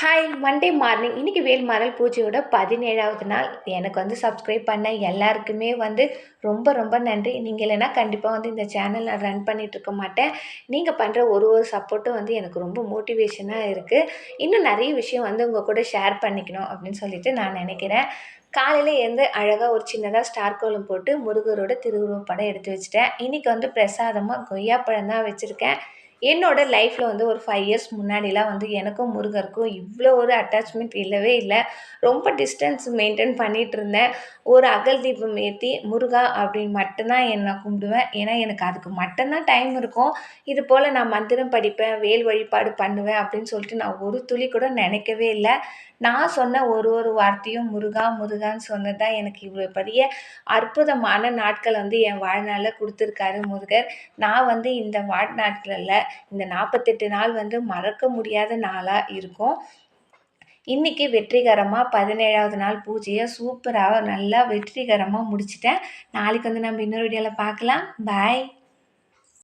Hi Monday morning இன்றைக்கி வேல்மாறல் பூஜையோட பதினேழாவது நாள். எனக்கு வந்து சப்ஸ்கிரைப் பண்ண எல்லாருக்குமே வந்து ரொம்ப ரொம்ப நன்றி. நீங்கள் இல்லைனா கண்டிப்பாக வந்து இந்த சேனல் நான் ரன் பண்ணிகிட்ருக்க மாட்டேன். நீங்கள் பண்ணுற ஒரு ஒரு சப்போர்ட்டும் வந்து எனக்கு ரொம்ப மோட்டிவேஷனாக இருக்குது இன்னும் நிறைய விஷயம் வந்து உங்கள் கூட ஷேர் பண்ணிக்கணும் அப்படின்னு சொல்லிட்டு நான் நினைக்கிறேன். காலையில் எழுந்து அழகாக ஒரு சின்னதாக ஸ்டார் கோலம் போட்டு முருகரோட திருவுருவ படம் எடுத்து வச்சுட்டேன். இன்றைக்கி வந்து பிரசாதமாக கொய்யாப்பழம் தான் வச்சுருக்கேன். என்னோட லைஃப்பில் வந்து ஒரு ஃபைவ் இயர்ஸ் முன்னாடிலாம் வந்து எனக்கும் முருகருக்கும் இவ்வளோ ஒரு அட்டாச்மெண்ட் இல்லவே இல்லை. ரொம்ப டிஸ்டன்ஸ் மெயின்டைன் பண்ணிகிட்டு இருந்தேன். ஒரு அகல் தீபம் ஏற்றி முருகா அப்படின்னு மட்டும்தான் என்னை கும்பிடுவேன். ஏன்னா எனக்கு அதுக்கு மட்டும்தான் டைம் இருக்கும். இது போல் நான் மந்திரம் படிப்பேன் வேல் வழிபாடு பண்ணுவேன் அப்படின்னு சொல்லிட்டு நான் ஒரு துளி கூட நினைக்கவே இல்லை. நான் சொன்ன ஒரு ஒரு வார்த்தையும் முருகா முருகான்னு சொன்னது தான் எனக்கு இவ்வளோ பெரிய அற்புதமான நாட்கள் வந்து என் வாழ்நாளில் கொடுத்துருக்காரு முருகர். நான் வந்து இந்த வாழ்நாட்களில் இந்த நாற்பத்தெட்டு நாள் வந்து மறக்க முடியாத நாளாக இருக்கும். இன்றைக்கி வெற்றிகரமாக பதினேழாவது நாள் பூஜையை சூப்பராக நல்லா வெற்றிகரமாக முடிச்சிட்டேன். நாளைக்கு வந்து நம்ம இன்னொரு வீடியோவில் பார்க்கலாம். பாய்